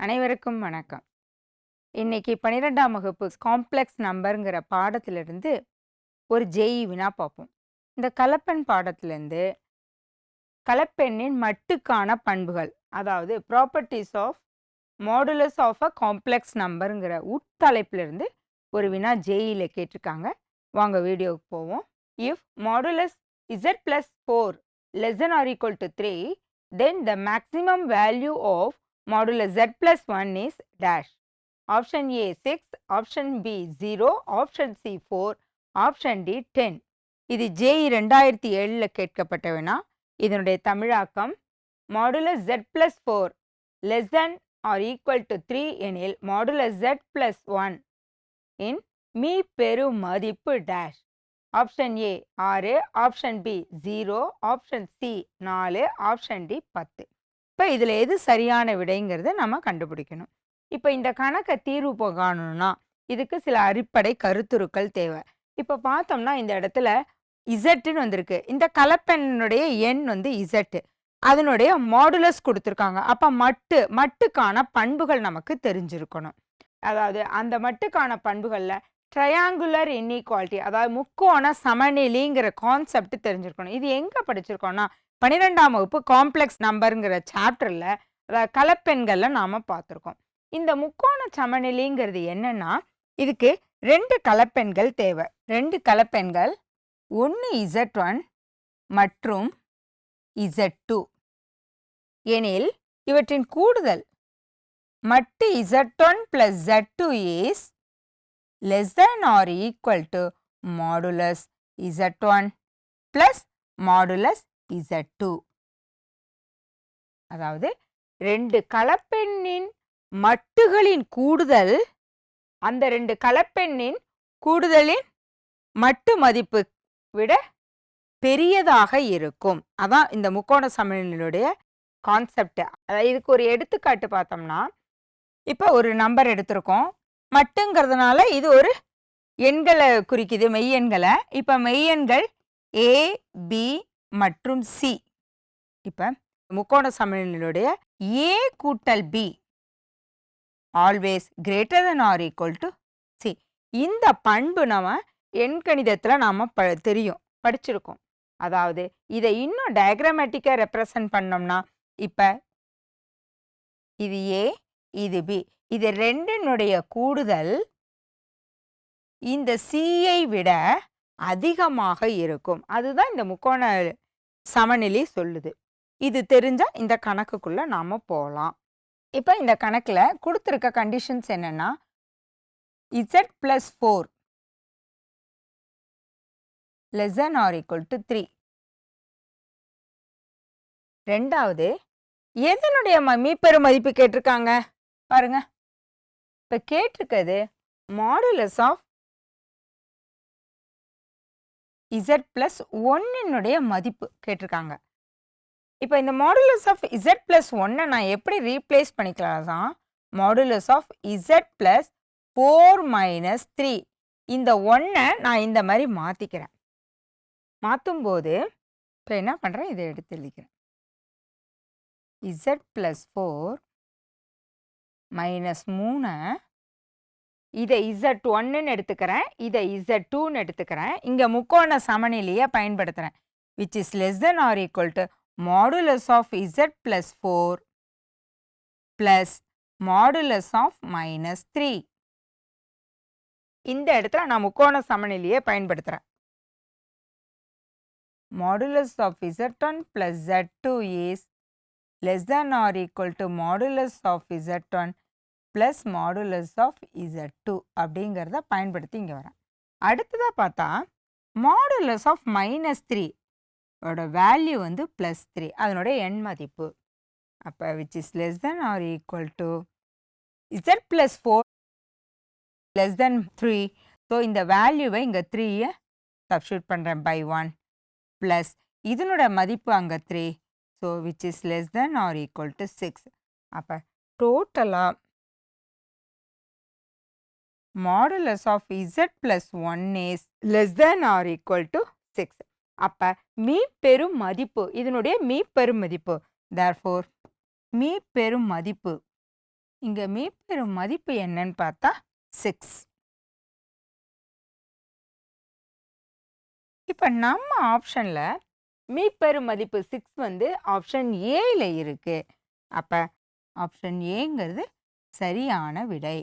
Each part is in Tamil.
அனைவருக்கும் வணக்கம். இன்னைக்கு பன்னிரெண்டாம் வகுப்பு காம்ப்ளெக்ஸ் நம்பருங்கிற பாடத்திலிருந்து ஒரு ஜெய் வினா பார்ப்போம். இந்த கலப்பெண் பாடத்திலிருந்து கலப்பெண்ணின் மட்டுக்கான பண்புகள் அதாவது properties of modulus of a complex நம்பருங்கிற உட்தலைப்பிலிருந்து ஒரு வினா ஜெயில கேட்டிருக்காங்க. வாங்க வீடியோவுக்கு போவோம். If modulus z plus four less than or equal to three then the maximum value of modulus z plus 1 is dash. Option A 6, option B 0, option C 4, option D 10. இது ஜேஇ ரெண்டாயிரத்தி ஏழில் கேட்கப்பட்டவனா இதனுடைய தமிழாக்கம் modulus z plus 4 less than or equal to 3 எனில் modulus z plus 1 இன் மீ பெரு மதிப்பு டேஷ் ஆப்ஷன் ஏ ஆறு option B zero option C நாலு ஆப்ஷன் டி பத்து இப்போ இதில் எது சரியான விடைங்கிறத நம்ம கண்டுபிடிக்கணும். இப்போ இந்த கணக்கை தீர்வு காணணும்னா இதுக்கு சில அடிப்படை கருத்துருக்கள் தேவை. இப்போ பார்த்தோம்னா இந்த இடத்துல இசட்டுன்னு வந்திருக்கு. இந்த கலப்பெண்ணுடைய எண் வந்து இசட்டு. அதனுடைய மாடுலஸ் கொடுத்துருக்காங்க. அப்போ மட்டு மட்டுக்கான பண்புகள் நமக்கு தெரிஞ்சிருக்கணும். அதாவது அந்த மட்டுக்கான பண்புகளில் ட்ரையாங்குலர் இன்இக்வாலிட்டி அதாவது முக்கோண சமநிலைங்கிற கான்செப்ட் தெரிஞ்சிருக்கணும். இது எங்கே படிச்சிருக்கோம்னா பன்னிரெண்டாம் வகுப்பு காம்ப்ளெக்ஸ் நம்பருங்கிற சாப்டரில் அதாவது கலப்பெண்களில் நாம் பார்த்துருக்கோம். இந்த முக்கோண சமநிலைங்கிறது என்னன்னா இதுக்கு ரெண்டு கலப்பெண்கள் தேவை. ரெண்டு கலப்பெண்கள் ஒன்று இசட் ஒன் மற்றும் இசட் டூ எனில் இவற்றின் கூடுதல் மட்டு z one plus z two is less than or equal to modulus z one plus modulus z two அதாவது ரெண்டு கலப்பெண்ணின் மட்டுகளின் கூடுதல் அந்த ரெண்டு கலப்பெண்ணின் கூடுதலின் மட்டு மதிப்பு விட பெரியதாக இருக்கும். அதான் இந்த முக்கோண சமநிலையுடைய கான்செப்ட் அதாவது இதுக்கு ஒரு எடுத்துக்காட்டு பார்த்தோம்னா இப்போ ஒரு நம்பர் எடுத்திருக்கோம். மட்டுங்கிறதுனால இது ஒரு எண்களை குறிக்குது மெய்யெண்களை இப்போ மெய்யெண்கள் ஏ பி மற்றும் சி. இப்போ முக்கோண சமநிலையுடைய ஏ கூட்டல் B. Always greater than or equal to C இந்த பண்பு நம்ம எண்கணிதத்தில் நாம் ப தெரியும் படிச்சிருக்கோம். அதாவது இதை இன்னும் டயக்ராமேட்டிக்காக ரெப்ரசன்ட் பண்ணோம்னா இப்போ இது ஏ இது பி இது ரெண்டினுடைய கூடுதல் இந்த சியை விட அதிகமாக இருக்கும். அதுதான் இந்த முக்கோண சமநிலை சொல்லுது. இது தெரிஞ்சா இந்த கணக்குக்குள்ள நாம போகலாம் இப்போ இந்த கணக்கில் கொடுத்துருக்க கண்டிஷன்ஸ் என்னென்னா z plus four less than or equal to three ரெண்டாவது எதனுடைய ம- மீப்பெரு மதிப்பு கேட்டிருக்காங்க? பாருங்க. இப்போ கேட்டிருக்கிறது மாடுலஸ் ஆஃப் இசட் பிளஸ் ஒன்னினுடைய மதிப்பு கேட்டிருக்காங்க. இப்போ இந்த மாடுலஸ் ஆஃப் இசட் பிளஸ் ஒன்னை நான் எப்படி ரீப்ளேஸ் பண்ணிக்கலாம் தான் modulus of z plus four minus three இந்த ஒன்றை நான் இந்த மாதிரி மாற்றிக்கிறேன் மாற்றும்போது இப்போ என்ன பண்ணுறேன் இதை எடுத்து எழுதிக்கிறேன். இசட் ப்ளஸ் ஃபோர் மைனஸ் மூணை இதை இசட் ஒன்னுன்னு எடுத்துக்கிறேன். இதை இசட் டூன்னு எடுத்துக்கிறேன். இங்கே முக்கோண சமநிலையை பயன்படுத்துகிறேன் which is less than or equal to modulus of z plus four plus modulus of minus three இந்த இடத்துல நான் முக்கோண சமநிலையை பயன்படுத்துகிறேன் modulus of z one plus z two is less than or equal to modulus of z1 plus modulus of z two அப்படிங்கிறத பயன்படுத்தி இங்கே வரேன். அடுத்ததாக பார்த்தா மாடுலஸ் ஆஃப் மைனஸ் த்ரீ ஓட வேல்யூ வந்து ப்ளஸ் த்ரீ அதனுடைய எண் மதிப்பு. அப்போ which is less than or equal to z plus four less than three so இந்த வேல்யூவை இங்கே த்ரீயை சப்ஸ்டியூட் பண்ணுறேன் பை ஒன் ப்ளஸ் இதனோட மதிப்பு அங்கே three so which is less than or equal to six அப்போ டோட்டலாக modulus of z plus one is less than or equal to six அப்போ மீ பெரும் மதிப்பு இதனுடைய மீ பெரும் மதிப்பு. தேர்ஃபோர் மீ பெரும் மதிப்பு. இங்க மீப்பெறும் மதிப்பு என்னன்னு பார்த்தா சிக்ஸ் இப்போ நம்ம ஆப்ஷன்ல மீப்பெறும் மதிப்பு சிக்ஸ் வந்து ஆப்ஷன் ஏயில் இருக்குது அப்போ ஆப்ஷன் ஏங்கிறது சரியான விடை.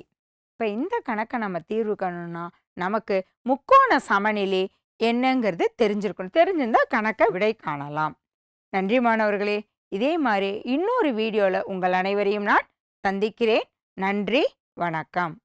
இப்போ இந்த கணக்கை நம்ம தீர்வு காணணும்னா நமக்கு முக்கோண சமநிலை என்னங்கிறது தெரிஞ்சிருக்கணும். தெரிஞ்சிருந்தா கணக்கை விடை காணலாம். நன்றி மாணவர்களே. இதே மாதிரி இன்னொரு வீடியோவில் உங்கள் அனைவரையும் நான் சந்திக்கிறேன். நன்றி. வணக்கம்.